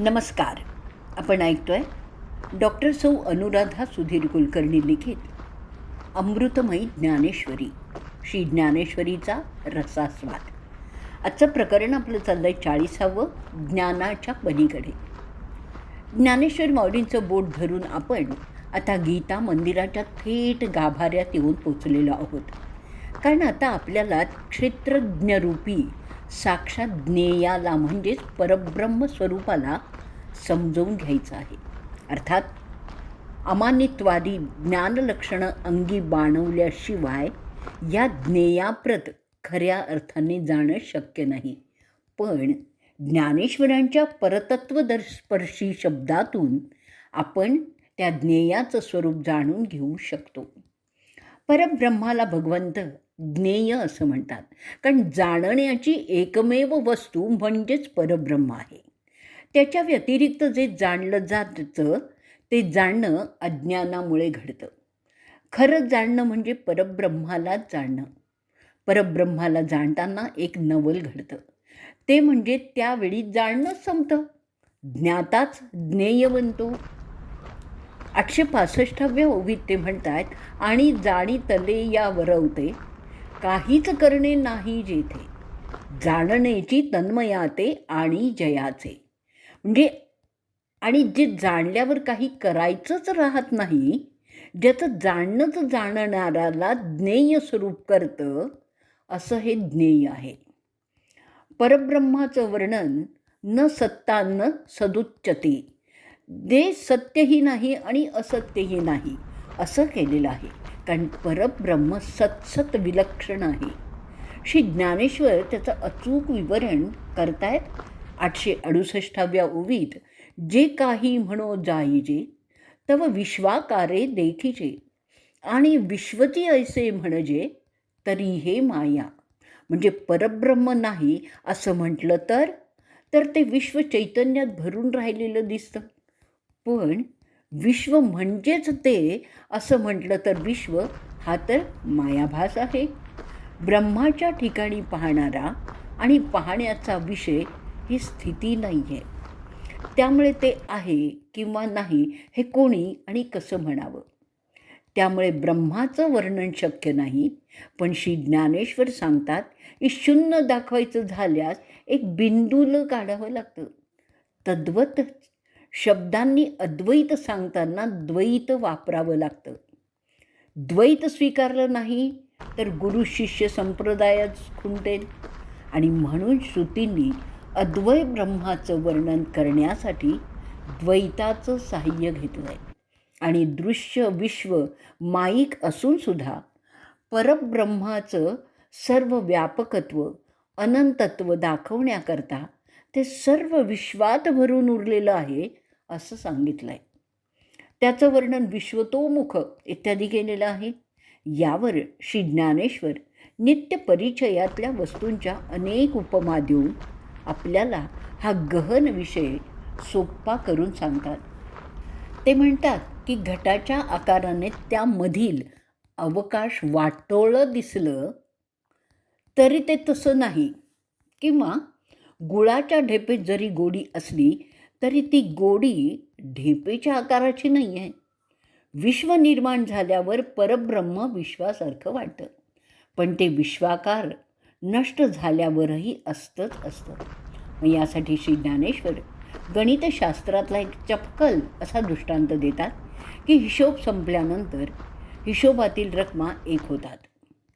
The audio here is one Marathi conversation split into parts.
नमस्कार. आपण ऐकतोय डॉक्टर सौ अनुराधा सुधीर कुलकर्णी लिखित. अमृतमयी ज्ञानेश्वरी. श्री ज्ञानेश्वरीचा रसास्वाद. आजचं प्रकरण आपलं चाललं आहे चाळीसावं ज्ञानाच्या पलीकडे. ज्ञानेश्वर माऊलींचं बोट धरून आपण आता गीता मंदिराच्या थेट गाभाऱ्यात येऊन पोचलेलो आहोत. कारण आता आपल्याला क्षेत्रज्ञरूपी साक्षात ज्ञेयाला म्हणजेच परब्रह्म स्वरूपाला समजवून घ्यायचं आहे. अर्थात अमानित्वादी ज्ञानलक्षणं अंगी बाणवल्याशिवाय या ज्ञेयाप्रत खऱ्या अर्थाने जाणं शक्य नाही. पण ज्ञानेश्वरांच्या परतत्वदर्स्पर्शी शब्दातून आपण त्या ज्ञेयाचं स्वरूप जाणून घेऊ शकतो. परब्रह्माला भगवंत ज्ञेय असं म्हणतात. कारण जाणण्याची एकमेव वस्तू म्हणजेच परब्रह्म आहे. त्याच्या व्यतिरिक्त जे जाणलं जातं ते जाणणं अज्ञानामुळे घडतं. खरं जाणणं म्हणजे परब्रह्मालाच जाणणं. परब्रह्माला जाणताना एक नवल घडतं. ते म्हणजे त्यावेळी जाणणं संपतं. ज्ञाताच ज्ञेय बनतो आठशे पासष्टाव्या ओवीत ते म्हणतात आणि जाणीतले या वरवते काहीच करणे नाही जेथे. जाणण्याची तन्मयाते आणि जयाचे. म्हणजे आणि जे जाणल्यावर काही करायचंच राहत नाही ज्याचं जाणणंच जाणणाऱ्याला ज्ञेय स्वरूप करतं असं हे ज्ञेय आहे. परब्रह्माचं वर्णन न सत्ता न सदुच्चते. दे सत्यही नाही आणि असत्यही नाही असं केलेलं आहे. कारण परब्रह्म सत्सत विलक्षण आहे. श्री ज्ञानेश्वर त्याचं अचूक विवरण करतायत. आठशे अडुसष्टाव्या ओवीत जे काही म्हणो जाईजे तव विश्वाकारे देखीचे आणि विश्वती ऐसे म्हणजे तरी हे माया. म्हणजे परब्रह्म नाही असं म्हटलं तर? तर ते विश्व चैतन्यात भरून राहिलेलं दिसतं. पण विश्व म्हणजेच ते असं म्हटलं तर विश्व हा तर मायाभास आहे. ब्रह्माच्या ठिकाणी पाहणारा आणि पाहण्याचा विषय ही स्थिती नाही आहे त्यामुळे ते आहे किंवा नाही हे कोणी आणि कसं म्हणावं? त्यामुळे ब्रह्माचं वर्णन शक्य नाही पण श्री ज्ञानेश्वर सांगतात की शून्य दाखवायचं झाल्यास एक बिंदूलं काढावं लागतं. तद्वत शब्दांनी अद्वैत सांगताना द्वैत वापरावं लागतं. द्वैत स्वीकारलं नाही तर गुरु शिष्य संप्रदायच खुंटेल. आणि म्हणून श्रुतींनी अद्वै ब्रह्माचं वर्णन करण्यासाठी द्वैताचं साह्य घेतलं आहे आणि दृश्य विश्व माईक असूनसुद्धा परब्रह्माचं सर्व व्यापकत्व अनंतत्व दाखवण्याकरता ते सर्व विश्वात भरून उरलेलं आहे असं सांगितलं आहे त्याचं वर्णन विश्वतोमुख इत्यादी केलेलं आहे. यावर श्री ज्ञानेश्वर नित्य परिचयातल्या वस्तूंच्या अनेक उपमा देऊन आपल्याला हा गहन विषय सोप्पा करून सांगतात. ते म्हणतात की घटाच्या आकाराने त्यामधील अवकाश वाटोळं दिसलं तरी ते तसं नाही. किंवा गुळाच्या ढेपेत जरी गोडी असली तरी ती गोडी ढेपेच्या आकाराची नाही आहे. विश्व निर्माण झाल्यावर परब्रह्म विश्वासारखं वाटतं. पण ते विश्वाकार नष्ट झाल्यावरही असतंच असतं. मग यासाठी श्री ज्ञानेश्वर गणितशास्त्रातला एक चपकल असा दृष्टांत देतात की हिशोब संपल्यानंतर हिशोबातील रकमा एक होतात.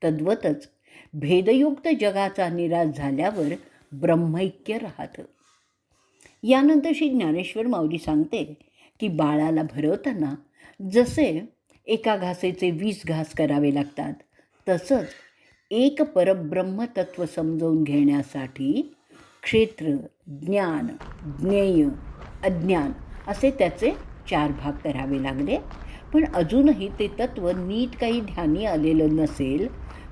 तद्वतच भेदयुक्त जगाचा निराश झाल्यावर ब्रह्मैक्य राहतं. यानंतर श्री ज्ञानेश्वर माऊली सांगते की बाळाला भरवताना जसे एका घासेचे वीस घास करावे लागतात तसंच एक परब्रह्म तत्व समजवून घेण्यासाठी क्षेत्र ज्ञान ज्ञेय अज्ञान असे त्याचे चार भाग करावे लागले. पण अजूनही ते तत्व नीट काही ध्यानी आलेलं नसेल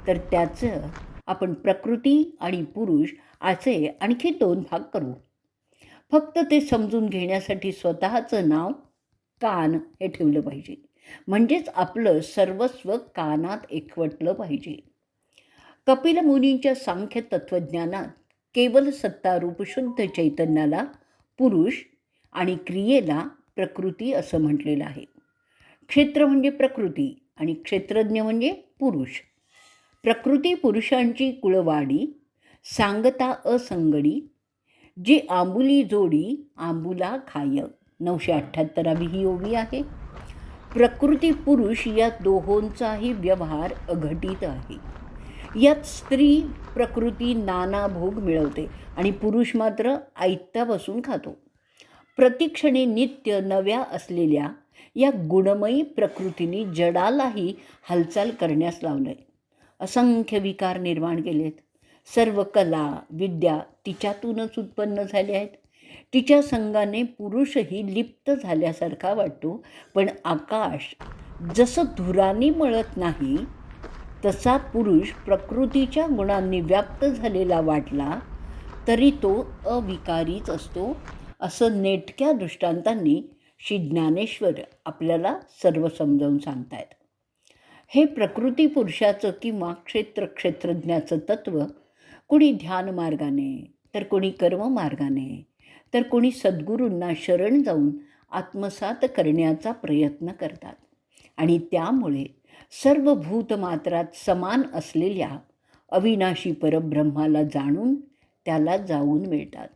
तर त्याचं आपण प्रकृती आणि पुरुष असे आणखी दोन भाग करू. फक्त ते समजून घेण्यासाठी स्वतःचं नाव कान हे ठेवलं पाहिजे. म्हणजेच आपलं सर्वस्व कानात एकवटलं पाहिजे. कपिल मुनींच्या सांख्य तत्त्वज्ञानात केवल सत्तारूप शुद्ध चैतन्याला पुरुष आणि क्रियेला प्रकृती असं म्हटलेलं आहे. क्षेत्र म्हणजे प्रकृती आणि क्षेत्रज्ञ म्हणजे पुरुष. प्रकृती पुरुषांची कुळवाडी सांगता असंगडी जी आंबुली जोडी आंबुला खाय. नऊशे अठ्ठ्याहत्तरावी ही ओवी आहे. प्रकृती पुरुष या दोहोंचाही व्यवहार अघटित आहे. यात स्त्री प्रकृती नाना भोग मिळवते आणि पुरुष मात्र आयत्ता बसून खातो. प्रतिक्षणे नित्य नव्या असलेल्या या गुणमयी प्रकृतीने जडालाही हालचाल करण्यास लावलंय. असंख्य विकार निर्माण केलेत. सर्व कला विद्या तिच्यातूनच उत्पन्न झाल्या आहेत. तिच्या संघाने पुरुषही लिप्त झाल्यासारखा वाटतो पण आकाश जसं धुराने मळत नाही तसा पुरुष प्रकृतीच्या गुणांनी व्याप्त झालेला वाटला तरी तो अविकारीच असतो असं नेटक्या दृष्टांतांनी श्री ज्ञानेश्वर आपल्याला सर्व समजावून सांगतायत. हे प्रकृती पुरुषाचं किंवा क्षेत्र क्षेत्रज्ञाचं तत्त्व कोणी ध्यान मार्गाने तर कोणी कर्म मार्गाने तर कोणी सद्गुरूंना शरण जाऊन आत्मसात करण्याचा प्रयत्न करतात. आणि त्यामुळे सर्व भूतमात्रात समान असलेल्या अविनाशी परब्रह्माला जाणून त्याला जाऊन मिळतात.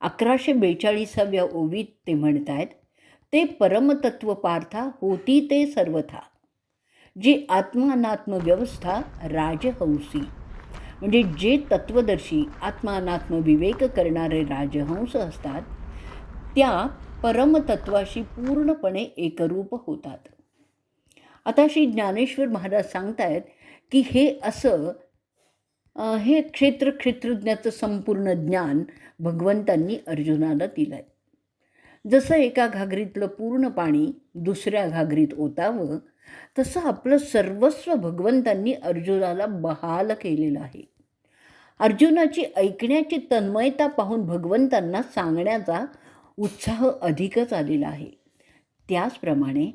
अकराशे बेचाळीसाव्या ओवीत ते म्हणत आहेत ते परमतत्व पार्था होती ते सर्वथा. जी आत्मानात्म व्यवस्था राजहंसी म्हणजे जे तत्वदर्शी आत्मानात्म विवेक करणारे राजहंस असतात त्या परमतत्वाशी पूर्णपणे एकरूप होतात. आता श्री ज्ञानेश्वर महाराज सांगतायत की हे असं हे क्षेत्र क्षेत्रज्ञाचं संपूर्ण ज्ञान भगवंतांनी अर्जुनाला दिलं आहे जसं एका घागरीतलं पूर्ण पाणी दुसऱ्या घागरीत ओतावं तसं आपलं सर्वस्व भगवंतांनी अर्जुनाला बहाल केलेलं आहे. अर्जुनाची ऐकण्याची तन्मयता पाहून भगवंतांना सांगण्याचा उत्साह अधिकच आलेला आहे. त्याचप्रमाणे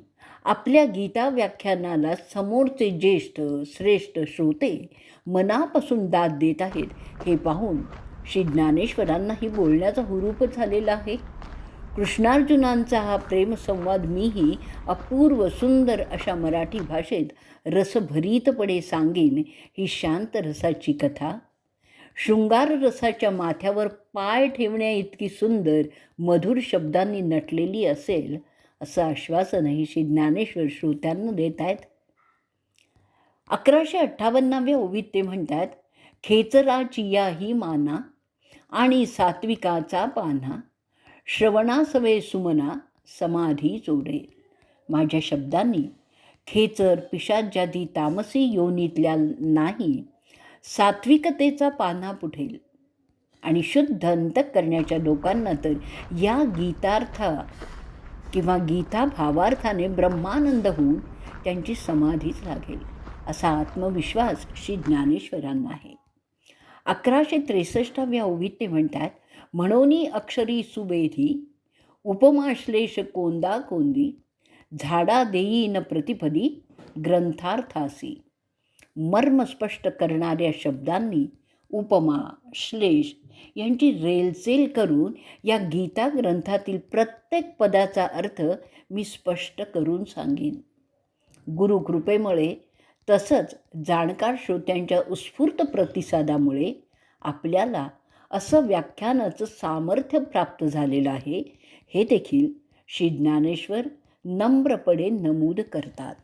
आपल्या गीता व्याख्यानाला समोरचे ज्येष्ठ श्रेष्ठ श्रोते मनापासून दाद देत आहेत हे पाहून श्री ज्ञानेश्वरांनाही बोलण्याचा हुरूप झालेला आहे. कृष्णार्जुनांचा हा प्रेमसंवाद मीही अपूर्व सुंदर अशा मराठी भाषेत रसभरीतपणे सांगेन ही शांत रसाची कथा शृंगार रसाच्या माथ्यावर पाय ठेवण्या इतकी सुंदर मधुर शब्दांनी नटलेली असेल असं आश्वासनही श्री ज्ञानेश्वर श्रोत्यांना देत आहेत अकराशे अठ्ठावन्नाव्या ओवीत ते म्हणतात खेचराचिया ही माना आणि सात्विकाचा पाना श्रवणासवे सुमना समाधी जोडे. माझ्या शब्दांनी खेचर पिशाच्यादी तामसी योनीतल्या नाही सात्विकतेचा पाना पुठेल. आणि शुद्ध अंतक करण्याच्या लोकांना तर या गीतार्थ किंवा गीता भावार्थाने ब्रह्मानंद होऊन त्यांची समाधीच लागेल असा आत्मविश्वास श्री ज्ञानेश्वरांना आहे. अकराशे त्रेसष्टाव्या ओवीत ते म्हणतात म्हणोनी अक्षरी सुबेधी उपमाश्लेष कोंदा कोंदी झाडा देईन प्रतिपदी ग्रंथार्थासी मर्म स्पष्ट करणाऱ्या शब्दांनी उपमा श्लेष यांची रेलचेल करून या गीता ग्रंथातील प्रत्येक पदाचा अर्थ मी स्पष्ट करून सांगेन. गुरुकृपेमुळे तसंच जाणकार श्रोत्यांच्या उत्स्फूर्त प्रतिसादामुळे आपल्याला असं व्याख्यानाचं सामर्थ्य प्राप्त झालेलं आहे हे देखील श्री ज्ञानेश्वर नम्रपणे नमूद करतात.